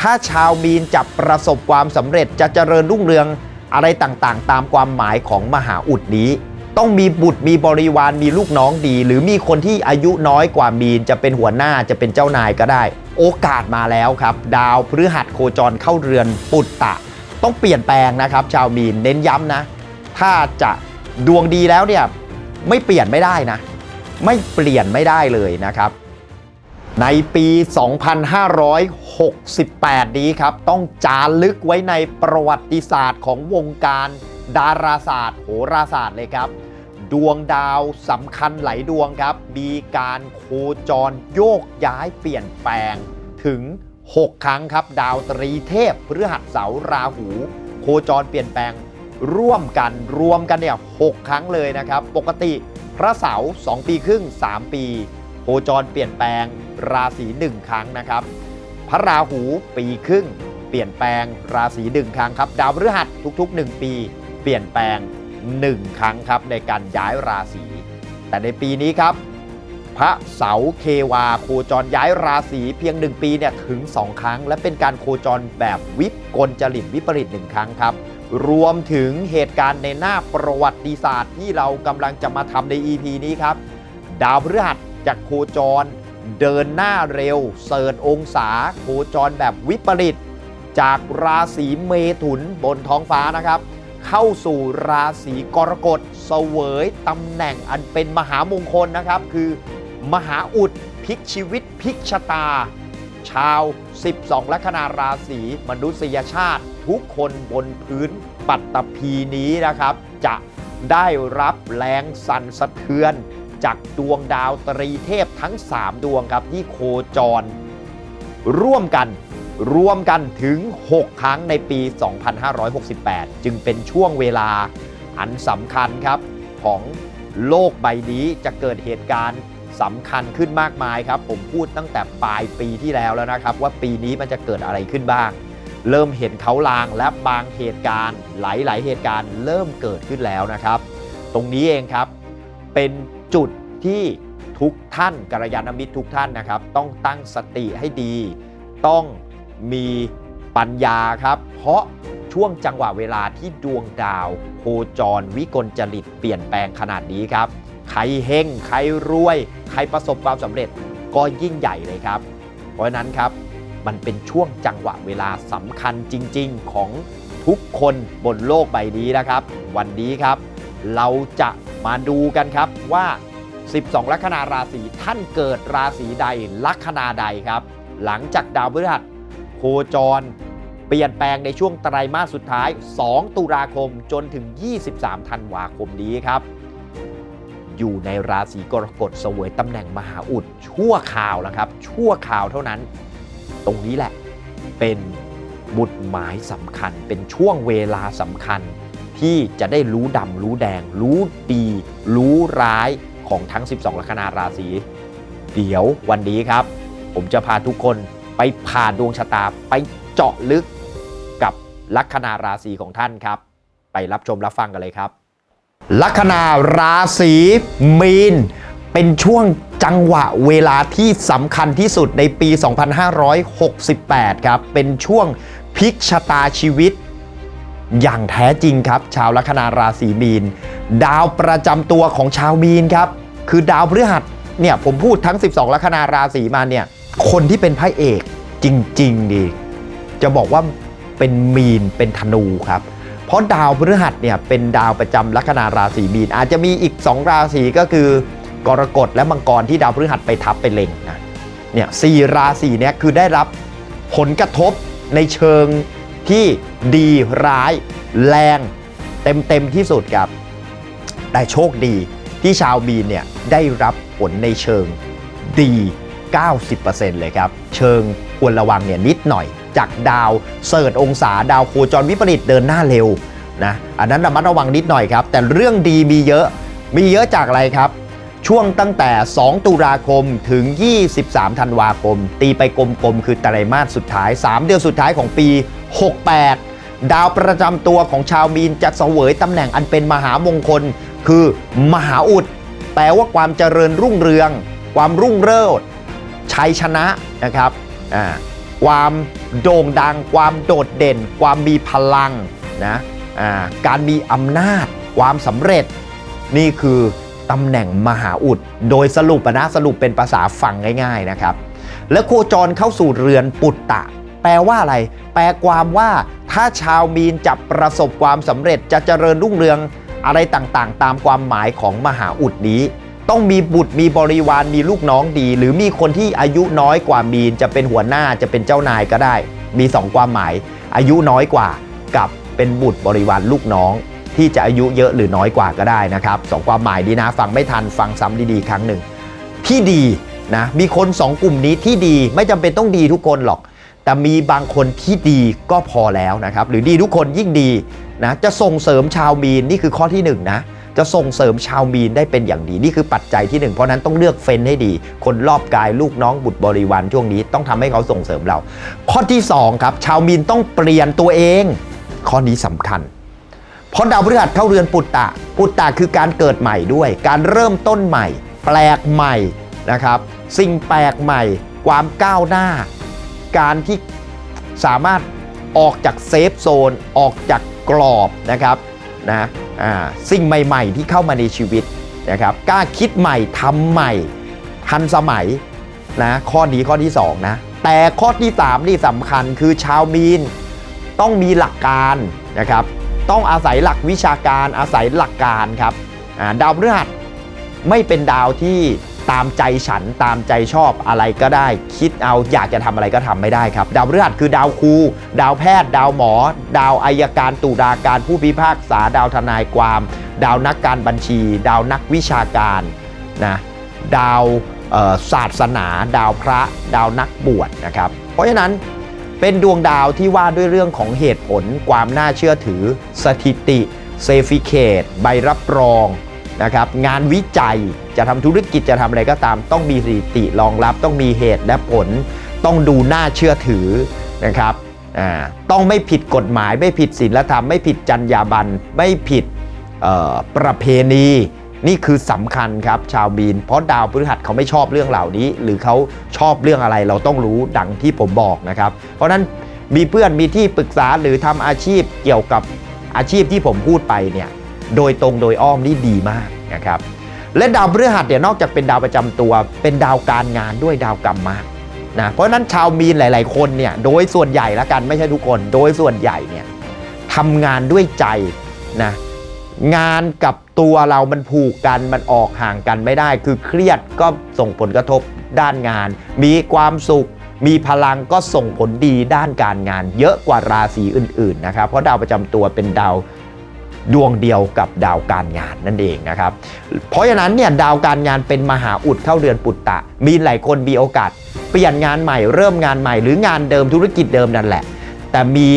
ถ้าชาวมีนจะประสบความสำเร็จจะเจริญรุ่งเรืองอะไรต่างๆ ตามความหมายของมหาอุดนี้ ต้องมีบุตรมีบริวารมีลูกน้องดี หรือมีคนที่อายุน้อยกว่ามีนจะเป็นหัวหน้าจะเป็นเจ้านายก็ได้ โอกาสมาแล้วครับ ดาวพฤหัสโคจรเข้าเรือนปุตตะ ต้องเปลี่ยนแปลงนะครับ ชาวมีนเน้นย้ำนะ ถ้าจะดวงดีแล้วเนี่ยไม่เปลี่ยนไม่ได้นะ ไม่เปลี่ยนไม่ได้เลยนะครับ ในปี 2568 นี้ครับ ต้องจารึกไว้ในประวัติศาสตร์ของวงการดาราศาสตร์โหราศาสตร์เลยครับ ดวงดาวสำคัญหลายดวงครับ มีการโคจรโยกย้ายเปลี่ยนแปลงถึง 6 ครั้งครับ ดาวตรีเทพพฤหัสเสาราหู โคจรเปลี่ยนแปลงร่วมกันรวมกันเนี่ย6ครั้งเลยนะครับ ปกติพระเสาร์2ปีครึ่ง 3 ปี โคจรเปลี่ยนแปลง ราศี1ครั้งนะครับพระราหูปีครึ่ง เปลี่ยนแปลงราศีหนึ่งครั้งครับ ดาวพฤหัสทุกๆ 1 ปี เปลี่ยนแปลง 1 ครั้งครับในการย้ายราศีแต่ในปีนี้ครับ พระเสาเควาโคจรย้ายราศีเพียง 1 ปีเนี่ยถึง 2 ครั้ง และเป็นการโคจรแบบวิปกลจริตวิปริตหนึ่งครั้งครับ รวมถึงเหตุการณ์ในหน้าประวัติศาสตร์ที่เรากำลังจะมาทำใน EP นี้ครับ ดาวพฤหัสจากโคจร เดินหน้าเร็ว เสิร์ชองศาโคจรแบบวิปริต จากราศีเมถุนบนท้องฟ้านะครับ เข้าสู่ราศีกรกฎเสวยตำแหน่งอันเป็นมหามงคลนะครับ คือ มหาอุดพลิกชีวิตพลิกชะตา ชาว 12 ลัคนาราศีมนุษยชาติ ทุกคนบนพื้นปัตตภีนี้นะครับ จะได้รับแรงสั่นสะเทือน จากดวงดาวตรีเทพทั้ง 3 ดวงครับที่โคจร ร่วมกันรวมกันถึง 6 ครั้งในปี 2568 จึงเป็นช่วงเวลาอันสำคัญครับของโลกใบนี้จะเกิดเหตุการณ์สำคัญขึ้นมากมายครับ ผมพูดตั้งแต่ปลายปีที่แล้วแล้วนะครับ ว่าปีนี้มันจะเกิดอะไรขึ้นบ้าง เริ่มเห็นเขาลางและบางเหตุการณ์ หลาย ๆ เหตุการณ์เริ่มเกิดขึ้นแล้วนะครับ ตรงนี้เองครับเป็นจุด ที่ทุกท่านกัลยาณมิตรทุกท่านนะครับ ต้องตั้งสติให้ดี ต้องมีปัญญาครับ เพราะช่วงจังหวะเวลาที่ดวงดาว โคจรวิกลจริตเปลี่ยนแปลงขนาดนี้ครับ ใครเฮงใครรวย ใครประสบความสำเร็จก็ยิ่งใหญ่เลยครับ เพราะฉะนั้นครับมันเป็นช่วงจังหวะเวลาสำคัญจริง ๆ ของทุกคนบนโลกใบนี้นะครับ วันนี้ครับ เราจะมาดูกันครับว่า 12 ลัคนาราศีท่านเกิดราศีใดลัคนาใดครับ หลังจากดาวพฤหัสโคจร เปลี่ยนแปลงในช่วงไตรมาสสุดท้าย 2 ตุลาคมจนถึง 23 ธันวาคมนี้ครับ อยู่ในราศีกรกฎเสวยตำแหน่งมหาอุดชั่วข่าวแล้วครับ ชั่วข่าวเท่านั้น ตรงนี้แหละเป็นบุตรหมายสำคัญ เป็นช่วงเวลาสำคัญที่จะได้รู้ดำรู้แดง รู้ดี รู้ร้าย ของทั้ง 12 ลัคนาราศี เดี๋ยววันนี้ครับ ผมจะพาทุกคนไปผ่านดวงชะตาไปเจาะลึกกับลัคนาราศีของท่านครับ ไปรับชมรับฟังกันเลยครับ ลัคนาราศีมีน เป็นช่วงจังหวะเวลาที่สำคัญที่สุดในปี 2568 ครับ เป็นช่วงพลิกชะตาชีวิตอย่างแท้จริงครับ ชาวลัคนาราศีมีน ดาวประจำตัวของชาวมีนครับ คือดาวพฤหัสเนี่ยผมพูดทั้ง 12 ลัคนาราศีมาเนี่ยคนที่เป็นพระเอกจริง ๆ ดี จะบอกว่าเป็นมีนเป็นธนูครับ เพราะดาวพฤหัสเนี่ยเป็นดาวประจำลัคนาราศีมีน อาจจะมีอีก 2 ราศีก็คือกรกฎและมังกรที่ดาวพฤหัสไปทับไปเล็งนะเนี่ยสี่ราศีเนี่ยคือได้รับผลกระทบในเชิงที่ดีร้ายแรงเต็มเต็มๆที่สุดครับ แต่โชคดีที่ชาวมีนเนี่ย ได้รับผลในเชิงดี 90%เลยครับ เชิงควรระวังเนี่ยนิดหน่อย จากดาวเสิร์ชองศาดาวโคจรวิปริตเดินหน้าเร็วนะอันนั้นระมัดระวังนิดหน่อยครับ แต่เรื่องดีมีเยอะมีเยอะจากอะไรครับ ช่วงตั้งแต่ 2 ตุลาคมถึง 23 ธันวาคม ตีไปกลมๆ คือไตรมาสสุดท้าย 3 เดือนสุดท้ายของปี 68 ดาวประจำตัวของชาวมีนจะเสวยตำแหน่งอันเป็นมหามงคล คือมหาอุด แปลว่าความเจริญรุ่งเรือง ความรุ่งเริศชัยชนะนะครับความโด่งดัง ความโดดเด่น ความมีพลังนะการมีอำนาจ ความสำเร็จ นี่คือตำแหน่งมหาอุด โดยสรุปนะสรุปเป็นภาษาฟังง่าย ๆนะครับ และโคจรเข้าสู่เรือนปุตตะ แปลว่าอะไร แปลความว่าถ้าชาวมีนจะประสบความสำเร็จจะเจริญรุ่งเรือง อะไรต่างๆ ตามความหมายของมหาอุดนี้ ต้องมีบุตรมีบริวารมีลูกน้องดี หรือมีคนที่อายุน้อยกว่ามีนจะเป็นหัวหน้าจะเป็นเจ้านายก็ได้ มีสองความหมาย อายุน้อยกว่ากับเป็นบุตรบริวารลูกน้อง ที่จะอายุเยอะหรือน้อยกว่าก็ได้นะครับสองความหมายดีนะ ฟังไม่ทันฟังซ้ำดีๆ ครั้งหนึ่งที่ดีนะมีคนสองกลุ่มนี้ที่ดีไม่จำเป็นต้องดีทุกคนหรอก แต่มีบางคนที่ดีก็พอแล้วนะครับ หรือดีทุกคนยิ่งดีนะจะส่งเสริมชาวมีนนี่คือข้อที่หนึ่งนะจะส่งเสริมชาวมีนได้เป็นอย่างดี นี่คือปัจจัยที่หนึ่งเพราะนั้นต้องเลือกเฟ้นให้ดี คนรอบกายลูกน้องบุตรบริวารช่วงนี้ต้องทำให้เขาส่งเสริมเรา ข้อที่สองครับชาวมีนต้องเปลี่ยนตัวเอง ข้อนี้สำคัญ เพราะดาวพฤหัสเข้าเรือนปุตตะ ปุตตะคือการเกิดใหม่ด้วย การเริ่มต้นใหม่ แปลกใหม่นะครับ สิ่งแปลกใหม่ ความก้าวหน้า การที่สามารถออกจากเซฟโซนออกจากกรอบนะครับนะสิ่งใหม่ๆที่เข้ามาในชีวิตนะครับกล้าคิดใหม่ทำใหม่ทันสมัยนะข้อนี้ข้อที่สองนะแต่ข้อที่สามนี่สำคัญคือชาวมีนต้องมีหลักการนะครับต้องอาศัยหลักวิชาการอาศัยหลักการครับดาวพฤหัสไม่เป็นดาวที่ ตามใจฉันตามใจชอบอะไรก็ได้ คิดเอาอยากจะทำอะไรก็ทำไม่ได้ครับ ดาวพฤหัสคือดาวครูดาวแพทย์ ดาวหมอ ดาวอายการตุลาการผู้พิพากษา ดาวทนายความ ดาวนักการบัญชี ดาวนักวิชาการนะดาวศาสนา ดาวพระ ดาวนักบวชนะครับ เพราะฉะนั้นเป็นดวงดาวที่ว่าด้วยเรื่องของเหตุผล ความน่าเชื่อถือ สถิติเซฟิเคตใบรับรอง นะครับงานวิจัยจะทำธุรกิจจะทำอะไรก็ตาม ต้องมีสถิติรองรับ ต้องมีเหตุและผล ต้องดูน่าเชื่อถือนะครับต้องไม่ผิดกฎหมาย ไม่ผิดศีลธรรม ไม่ผิดจรรยาบรรณไม่ผิดประเพณี นี่คือสำคัญครับชาวบีน เพราะดาวพฤหัสเขาไม่ชอบเรื่องเหล่านี้ หรือเขาชอบเรื่องอะไรเราต้องรู้ดังที่ผมบอกนะครับ เพราะฉะนั้นมีเพื่อนมีที่ปรึกษาหรือทำอาชีพเกี่ยวกับอาชีพที่ผมพูดไปเนี่ย โดยตรงโดยอ้อมนี่ดีมากนะครับและดาวพฤหัสเนี่ยนอกจากเป็นดาวประจำตัวเป็นดาวการงานด้วยดาวกรรมมานะเพราะนั้นชาวมีนหลาย ๆ คนเนี่ยโดยส่วนใหญ่ละกันไม่ใช่ทุกคน โดยส่วนใหญ่เนี่ยทำงานด้วยใจนะงานกับตัวเรามันผูกกันมันออกห่างกันไม่ได้ คือเครียดก็ส่งผลกระทบด้านงาน มีความสุข มีพลังก็ส่งผลดีด้านการงาน เยอะกว่าราศีอื่น ๆ นะครับ เพราะดาวประจำตัวเป็นดาว ดวงเดียวกับดาวการงานนั่นเองนะครับ เพราะฉะนั้นเนี่ยดาวการงานเป็นมหาอุดเข้าเรือนปุตตะ มีหลายคนมีโอกาส เปลี่ยนงานใหม่เริ่มงานใหม่หรืองานเดิมธุรกิจเดิมนั่นแหละ แต่มี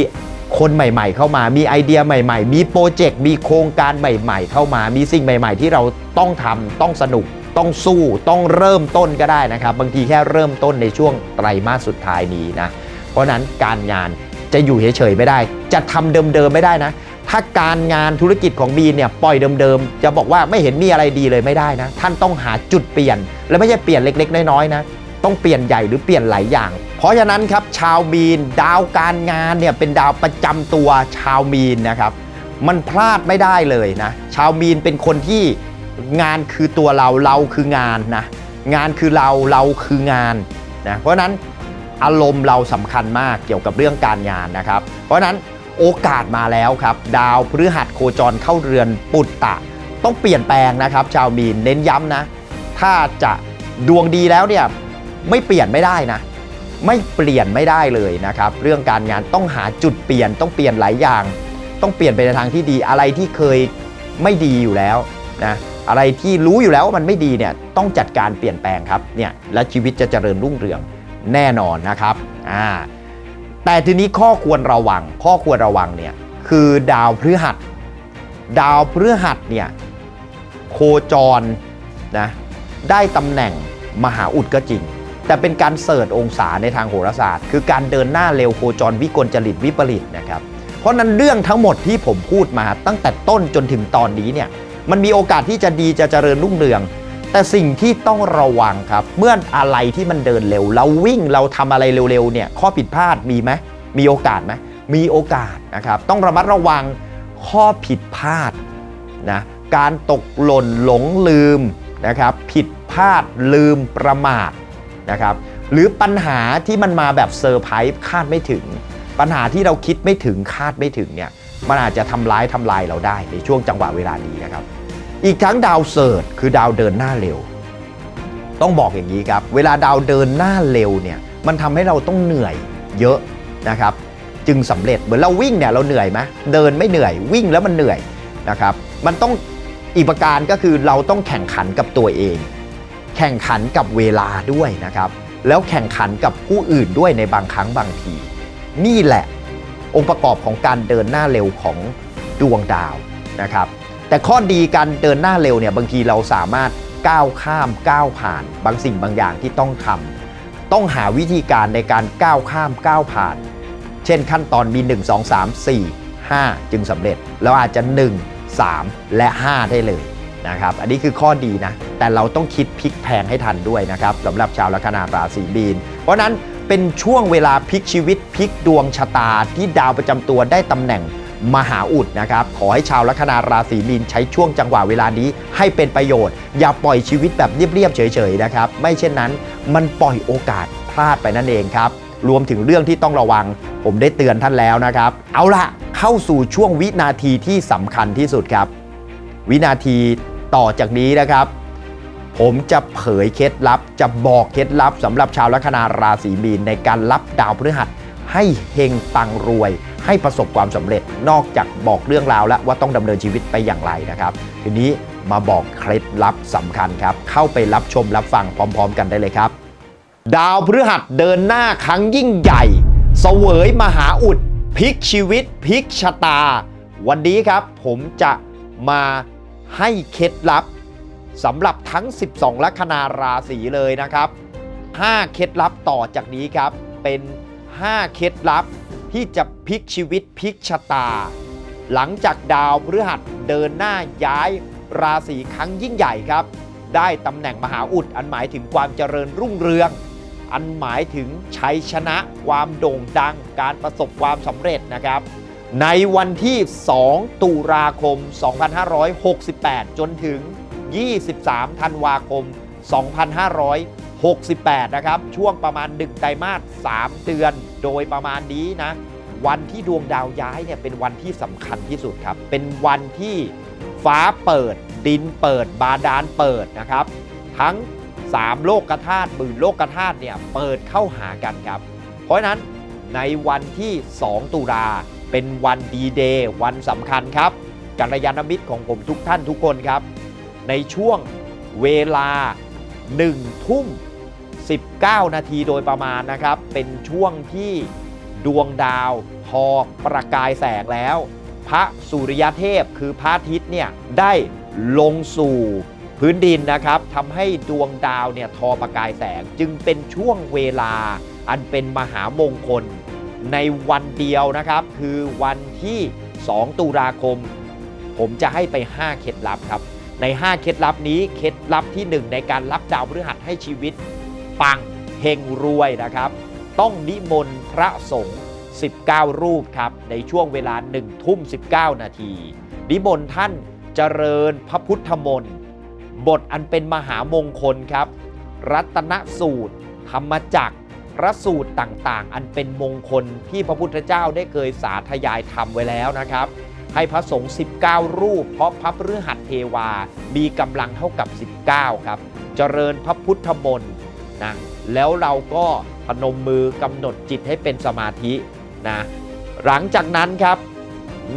คนใหม่ๆ เข้ามา มีไอเดียใหม่ๆ มีโปรเจกต์ มีโครงการใหม่ ๆ เข้ามา มีสิ่งใหม่ ๆ ที่เราต้องทำต้องสนุก ต้องสู้ ต้องเริ่มต้นก็ได้นะครับ บางทีแค่เริ่มต้นในช่วงไตรมาสสุดท้ายนี้นะ เพราะฉะนั้นการงานจะอยู่เฉยๆไม่ได้ จะทำเดิมๆไม่ได้นะ ถ้าการงานธุรกิจของบีนเนี่ยปล่อยเดิมๆ จะบอกว่าไม่เห็นมีอะไรดีเลยไม่ได้นะ ท่านต้องหาจุดเปลี่ยน และไม่ใช่เปลี่ยนเล็ก ๆ น้อยๆนะต้องเปลี่ยนใหญ่หรือเปลี่ยนหลายอย่าง เพราะฉะนั้นครับชาวมีนดาวการงานเนี่ยเป็นดาวประจำตัวชาวมีนนะครับ มันพลาดไม่ได้เลยนะ ชาวมีนเป็นคนที่งานคือตัวเราเราคืองานนะงานคือเราเราคืองานนะเพราะฉะนั้นอารมณ์เราสำคัญมากเกี่ยวกับเรื่องการงานนะครับ เพราะฉะนั้น โอกาสมาแล้วครับ ดาวพฤหัสโคจรเข้าเรือนปุตตะ ต้องเปลี่ยนแปลงนะครับ ชาวมีนเน้นย้ำนะ ถ้าจะดวงดีแล้วเนี่ยไม่เปลี่ยนไม่ได้นะ ไม่เปลี่ยนไม่ได้เลยนะครับ เรื่องการงานต้องหาจุดเปลี่ยนต้องเปลี่ยนหลายอย่าง ต้องเปลี่ยนไปในทางที่ดีอะไรที่เคยไม่ดีอยู่แล้วนะอะไรที่รู้อยู่แล้วว่ามันไม่ดีเนี่ยต้องจัดการเปลี่ยนแปลงครับเนี่ยและชีวิตจะเจริญรุ่งเรืองแน่นอนนะครับอ่า แต่ทีนี้ข้อควรระวัง ข้อควรระวังเนี่ยคือดาวพฤหัส ดาวพฤหัสเนี่ยโคจรนะได้ตำแหน่งมหาอุดก็จริง แต่เป็นการเสิร์ชองศาในทางโหราศาสตร์ คือการเดินหน้าเร็วโคจรวิกลจริตวิปริตนะครับเพราะนั้นเรื่องทั้งหมดที่ผมพูดมาตั้งแต่ต้นจนถึงตอนนี้เนี่ยมันมีโอกาสที่จะดีจะเจริญรุ่งเรือง แต่สิ่งที่ต้องระวังครับ เมื่ออะไรที่มันเดินเร็ว เราวิ่งเราทำอะไรเร็วๆเนี่ยข้อผิดพลาดมีไหมมีโอกาสไหมมีโอกาสนะครับ ต้องระมัดระวังข้อผิดพลาดนะการตกหล่นหลงลืมนะครับผิดพลาดลืมประมาทนะครับหรือปัญหาที่มันมาแบบเซอร์ไพรส์คาดไม่ถึง ปัญหาที่เราคิดไม่ถึงคาดไม่ถึงเนี่ยมันอาจจะทำร้ายทำลายเราได้ในช่วงจังหวะเวลานี้นะครับ อีกทั้งดาวเสิร์ชคือดาวเดินหน้าเร็ว ต้องบอกอย่างนี้ครับ เวลาดาวเดินหน้าเร็วเนี่ยมันทำให้เราต้องเหนื่อยเยอะนะครับ จึงสำเร็จเหมือนเราวิ่งเนี่ยเราเหนื่อยไหมเดินไม่เหนื่อยวิ่งแล้วมันเหนื่อยนะครับมันต้องอีกประการก็คือเราต้องแข่งขันกับตัวเอง แข่งขันกับเวลาด้วยนะครับ แล้วแข่งขันกับผู้อื่นด้วยในบางครั้งบางที นี่แหละองค์ประกอบของการเดินหน้าเร็วของดวงดาวนะครับ แต่ข้อดีการเดินหน้าเร็วเนี่ยบางทีเราสามารถก้าวข้ามก้าวผ่าน บางสิ่งบางอย่างที่ต้องทำต้องหาวิธีการในการก้าวข้ามก้าวผ่าน เช่นขั้นตอนมี 1 2 3 4 5 จึงสำเร็จแล้วอาจจะ 1 3 และ 5 ได้เลยนะครับอันนี้คือข้อดีนะ แต่เราต้องคิดพลิกแพงให้ทันด้วยนะครับสำหรับชาวลัคนาราศีมีน เพราะนั้นเป็นช่วงเวลาพลิกชีวิตพลิกดวงชะตาที่ดาวประจำตัวได้ตำแหน่ง มหาอุดนะครับ ขอให้ชาวลัคนาราศีมีนใช้ช่วงจังหวะเวลานี้ให้เป็นประโยชน์ อย่าปล่อยชีวิตแบบเรียบๆเฉยๆนะครับ ไม่เช่นนั้นมันปล่อยโอกาสพลาดไปนั่นเองครับ รวมถึงเรื่องที่ต้องระวัง ผมได้เตือนท่านแล้วนะครับ เอาล่ะเข้าสู่ช่วงวินาทีที่สำคัญที่สุดครับ วินาทีต่อจากนี้นะครับผมจะเผยเคล็ดลับ จะบอกเคล็ดลับสำหรับชาวลัคนาราศีมีนในการรับดาวพฤหัสให้เฮงปังรวย ให้ประสบความสำเร็จนอกจากบอกเรื่องราวแล้วว่าต้องดำเนินชีวิตไปอย่างไรนะครับ ทีนี้มาบอกเคล็ดลับสำคัญครับ เข้าไปรับชมรับฟังพร้อม ๆ กันได้เลยครับ ดาวพฤหัสเดินหน้าครั้งยิ่งใหญ่เสวยมหาอุดพลิกชีวิตพลิกชะตา วันนี้ครับผมจะมาให้เคล็ดลับสำหรับทั้ง 12 ลัคนาราศีเลยนะครับ 5 เคล็ดลับต่อจากนี้ครับ เป็น 5 เคล็ดลับ ที่จะพลิกชีวิตพลิกชะตา หลังจากดาวพฤหัสเดินหน้าย้ายราศีครั้งยิ่งใหญ่ครับ ได้ตำแหน่งมหาอุดอันหมายถึงความเจริญรุ่งเรือง อันหมายถึงชัยชนะความโด่งดังการประสบความสำเร็จนะครับ ในวันที่ 2 ตุลาคม 2568 จนถึง 23 ธันวาคม 2568 นะครับ ช่วงประมาณ 1 ไตรมาส 3 เดือน โดยประมาณนี้นะ วันที่ดวงดาวย้ายเนี่ยเป็นวันที่สำคัญที่สุดครับ เป็นวันที่ฟ้าเปิด ดินเปิด บาดาลเปิดนะครับ ทั้ง 3 โลกธาตุหมื่นโลกธาตุเนี่ยเปิดเข้าหากันครับ เพราะฉะนั้นในวันที่ 2 ตุลาเป็นวันดีเดย์วันสำคัญครับกัลยาณมิตรของผมทุกท่านทุกคนครับ ในช่วงเวลา1ทุ่ม 19 นาทีโดยประมาณนะครับ เป็นช่วงที่ดวงดาวพอประกายแสงแล้ว พระสุริยเทพคือพระอาทิตย์เนี่ยได้ลงสู่พื้นดินนะครับทำให้ดวงดาวเนี่ยทอประกายแสงจึงเป็นช่วงเวลาอันเป็นมหามงคล ในวันเดียวนะครับคือวันที่ 2 ตุลาคม ผมจะให้ไป 5 เคล็ดลับครับ ใน 5 เคล็ดลับนี้เคล็ดลับที่ 1 ในการรับดาวพฤหัสให้ชีวิต ปังเฮงรวยนะครับ ต้องนิมนต์พระสงฆ์19 รูปครับ ในช่วงเวลา1ทุ่ม 19 นาที นิมนต์ท่านเจริญพระพุทธมนต์ บทอันเป็นมหามงคลครับ รัตนสูตร ธรรมจักรพระสูตรต่างๆ อันเป็นมงคลที่พระพุทธเจ้าได้เคยสาธยายทำไว้แล้วนะครับ ให้พระสงฆ์ 19 รูป เพราะพระพฤหัสเทวา มีกำลังเท่ากับ 19 ครับ เจริญพระพุทธมนต์ นะแล้วเราก็พนมมือกำหนดจิตให้เป็นสมาธินะหลังจากนั้นครับ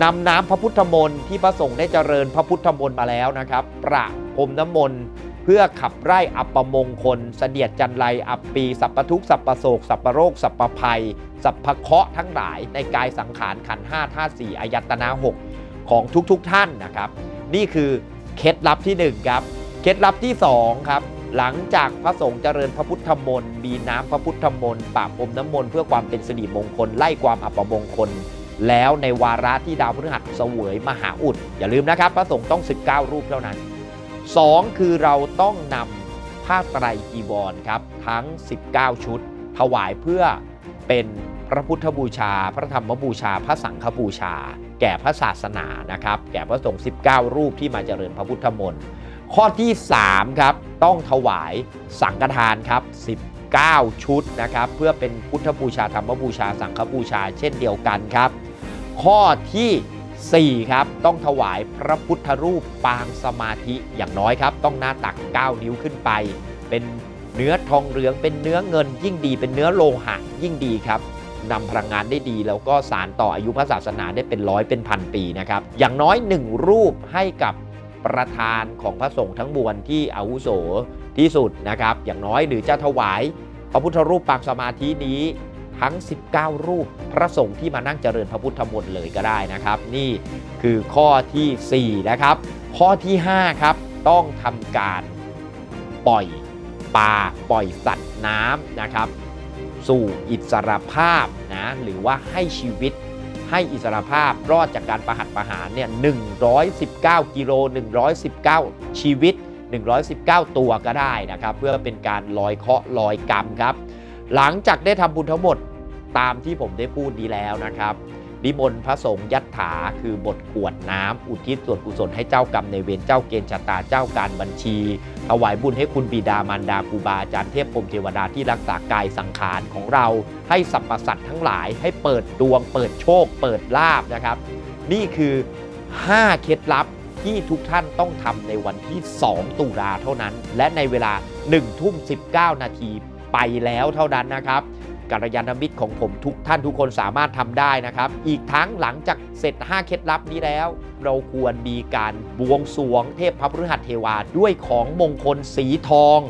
นำน้ำพระพุทธมนต์ที่พระสงฆ์ได้เจริญพระพุทธมนต์มาแล้วนะครับ ประพรมน้ำมนต์เพื่อขับไล่อัปมงคล เสนียดจันไรอัปปี สัพพทุกสัพพโศก สัพพโรค สัพพภัย สัพพเคราะห์ทั้งหลายในกายสังขารขันห้าธาตุสี่อายตนะหกของทุกๆทท่านนะครับ นี่คือเคล็ดลับที่หนึ่งครับ เคล็ดลับที่สองครับ หลังจากพระสงฆ์เจริญพระพุทธมนต์มีน้ำพระพุทธมนต์ปะพรมน้ำมนต์เพื่อความเป็นสิริมงคลไล่ความอัปมงคล แล้วในวาระที่ดาวพฤหัสเสวยมหาอุด อย่าลืมนะครับ พระสงฆ์ต้อง 19 รูปเท่านั้น 2 คือเราต้องนำผ้าไตรจีวรครับทั้ง 19 ชุด ถวายเพื่อเป็นพระพุทธบูชา พระธรรมบูชา พระสังฆบูชา แก่พระศาสนานะครับ แก่พระสงฆ์19 รูปที่มาเจริญพระพุทธมนต์ ข้อที่ 3 ครับ ต้องถวายสังฆทานครับ 19 ชุดนะครับ เพื่อเป็นพุทธบูชาธรรมบูชา สังฆบูชาเช่นเดียวกันครับ ข้อทีสี่4ครับต้องถวายพระพุทธรูปปางสมาธิอย่างน้อยครับ ต้องหน้าตัก 9 นิ้วขึ้นไป เป็นเนื้อทองเหลืองเป็นเนื้อเงินยิ่งดี เป็นเนื้อโลหะยิ่งดีครับนำพลังงานได้ดีแล้วก็สารต่ออายุพระศาสนาได้เป็นร้อยเป็นพันปีนะครับ อย่างน้อย 1 รูปให้กับ ประธานของพระสงฆ์ทั้งมวลที่อาวุโสที่สุดนะครับ อย่างน้อยหรือจะถวาย พระพุทธรูปปางสมาธินี้ทั้ง 19 รูปพระสงฆ์ที่มานั่งเจริญพระพุทธมนต์เลยก็ได้นะครับ นี่คือข้อทีสี่4 นะครับ ข้อที่ 5 ครับ ต้องทำการปล่อยปลาปล่อยสัตว์น้ำนะครับ สู่อิสรภาพนะหรือว่าให้ชีวิต ให้อิสรภาพรอดจากการประหัตประหารเนี่ย119 กิโล 119 ชีวิต 119 ตัวก็ได้นะครับ เพื่อเป็นการลอยเคาะลอยกรรมครับ หลังจากได้ทำบุญทั้งหมดตามที่ผมได้พูดดีแล้วนะครับ นิมนต์พระสงฆ์ยัตถาคือบทกวดน้ำอุทิศส่วนกุศลให้เจ้ากรรมในเวรเจ้าเกณฑ์ชะตาเจ้าการบัญชี ถวายบุญให้คุณบิดามารดาครูบาอาจารย์เทพพรมเทวดาที่รักษากายสังขารของเรา ให้สรรพสัตว์ทั้งหลายให้เปิดดวง เปิดโชค เปิดลาบนะครับ นี่คือ 5 เคล็ดลับที่ทุกท่านต้องทำในวันที่ 2 ตุลาเท่านั้น และในเวลา 1 ทุ่ม 19 นาทีไปแล้วเท่านั้นนะครับ กัลยาณมิตรของผมทุกท่านทุกคนสามารถทำได้นะครับ อีกทั้งหลังจากเสร็จ 5 เคล็ดลับนี้แล้ว เราควรมีการบวงสรวงเทพพระพฤหัสเทวาด้วยของมงคลสีทอง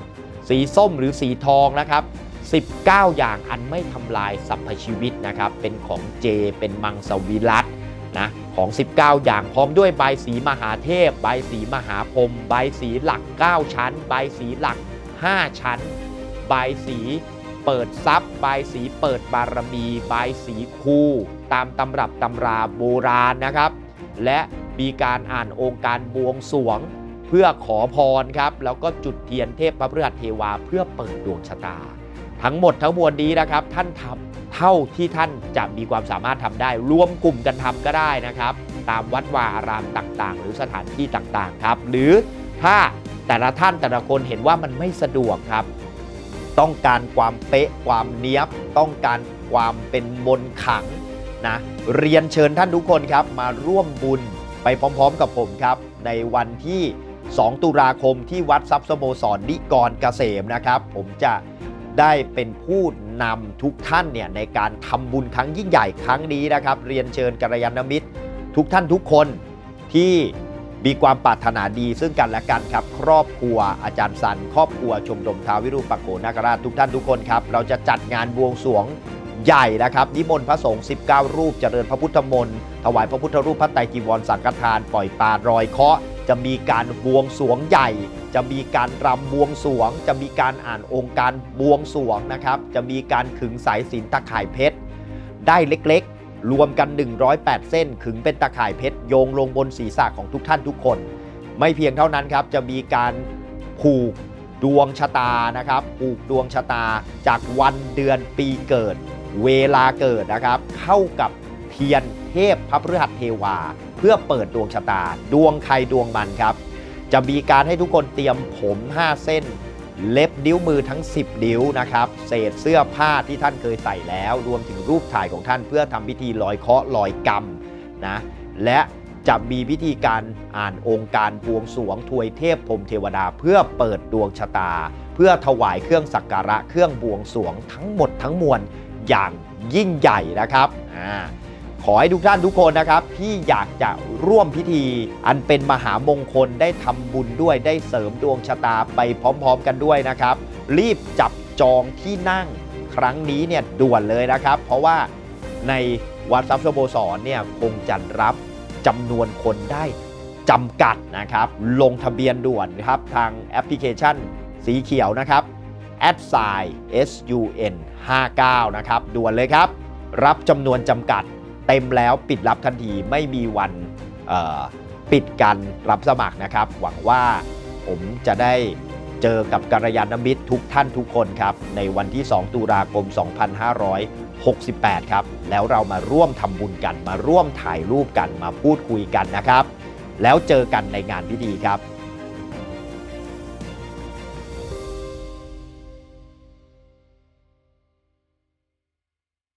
สีส้มหรือสีทองนะครับ19 อย่างอันไม่ทำลายสรรพชีวิตนะครับ เป็นของเจ เป็นมังสวิรัตนะของ 19 อย่างพร้อมด้วยใบสีมหาเทพ ใบสีมหาพรมใบสีหลัก 9 ชั้น ใบสีหลัก 5 ชั้น ใบสี เปิดทรัพย์ใบายสีเปิดบารมีใบายสีคูตามตำรับตำราโบราณนะครับ และมีการอ่านองค์การบวงสวง เพื่อขอพรครับ แล้วก็จุดเทียนเทพพระพฤหัสเทวาเพื่อเปิดดวงชะตา ทั้งหมดทั้งมวลนี้นะครับ ท่านทำเท่าที่ท่านจะมีความสามารถทำได้ รวมกลุ่มกันทำก็ได้นะครับ ตามวัดวาอารามต่างๆ หรือสถานที่ต่างๆครับ หรือถ้าแต่ละท่านแต่ละคนเห็นว่ามันไม่สะดวกครับ ต้องการความเป๊ะความเนี้ยบ ต้องการความเป็นมนขังนะเรียนเชิญท่านทุกคนครับมาร่วมบุญไปพร้อมๆกับผมครับ ในวันที่ 2 ตุลาคมที่วัดทรัพย์สโมสรนิกรเกษมนะครับ ผมจะได้เป็นผู้นำทุกท่านเนี่ยในการทำบุญครั้งยิ่งใหญ่ครั้งนี้นะครับ เรียนเชิญกัลยาณมิตร ทุกท่านทุกคนที่ มีความปรารถนาดีซึ่งกันและกันครับ ครอบครัวอาจารย์สัน ครอบครัวชมรมท้าววิรูปักโขนาคราชทุกท่านทุกคนครับ เราจะจัดงานบวงสรวงใหญ่นะครับ นิมนต์พระสงฆ์19 รูปเจริญพระพุทธมนต์ถวายพระพุทธรูปพระไตรจีวรสังฆทาน ปล่อยปลารอยเคาะ จะมีการบวงสรวงใหญ่ จะมีการรำบวงสรวง จะมีการอ่านองค์การบวงสรวงนะครับ จะมีการขึงสายสินตะข่ายเพชร ได้เล็ก รวมกัน 108 เส้น ขึงเป็นตะข่ายเพชรโยงลงบนศีรษะของทุกท่านทุกคน ไม่เพียงเท่านั้นครับ จะมีการผูกดวงชะตานะครับผูกดวงชะตาจากวันเดือนปีเกิด เวลาเกิดนะครับ เข้ากับเทียนเทพพระพฤหัสเทวา เพื่อเปิดดวงชะตา ดวงใครดวงมันครับ จะมีการให้ทุกคนเตรียมผม 5 เส้น เล็บนิ้วมือทั้ง 10 นิ้วนะครับเศษเสื้อผ้าที่ท่านเคยใส่แล้ว รวมถึงรูปถ่ายของท่านเพื่อทำพิธีลอยเคาะลอยกรรมนะและจะมีพิธีการอ่านองค์การบวงสรวงทวยเทพพรมเทวดาเพื่อเปิดดวงชะตา เพื่อถวายเครื่องสักการะเครื่องบวงสรวงทั้งหมดทั้งมวลอย่างยิ่งใหญ่นะครับอ่า ขอให้ทุกท่านทุกคนนะครับ ที่อยากจะร่วมพิธี อันเป็นมหามงคลได้ทำบุญด้วยได้เสริมดวงชะตาไปพร้อมๆกันด้วยนะครับ รีบจับจองที่นั่งครั้งนี้เนี่ยด่วนเลยนะครับ เพราะว่าในวัดทรัพย์สโมสรเนี่ยคงจะรับจำนวนคนได้จำกัดนะครับ ลงทะเบียนด่วนนะครับทางแอปพลิเคชันสีเขียวนะครับ a d s i sun 59นะครับด่วนเลยครับ รับจำนวนจำกัด เต็มแล้วปิดรับทันทีไม่มีวันปิดการรับสมัครนะครับ หวังว่าผมจะได้เจอกับกัลยาณมิตรทุกท่านทุกคนครับ ในวันที่ 2 ตุลาคม 2568 ครับ แล้วเรามาร่วมทำบุญกัน มาร่วมถ่ายรูปกันมาพูดคุยกันนะครับ แล้วเจอกันในงานพิธีครับ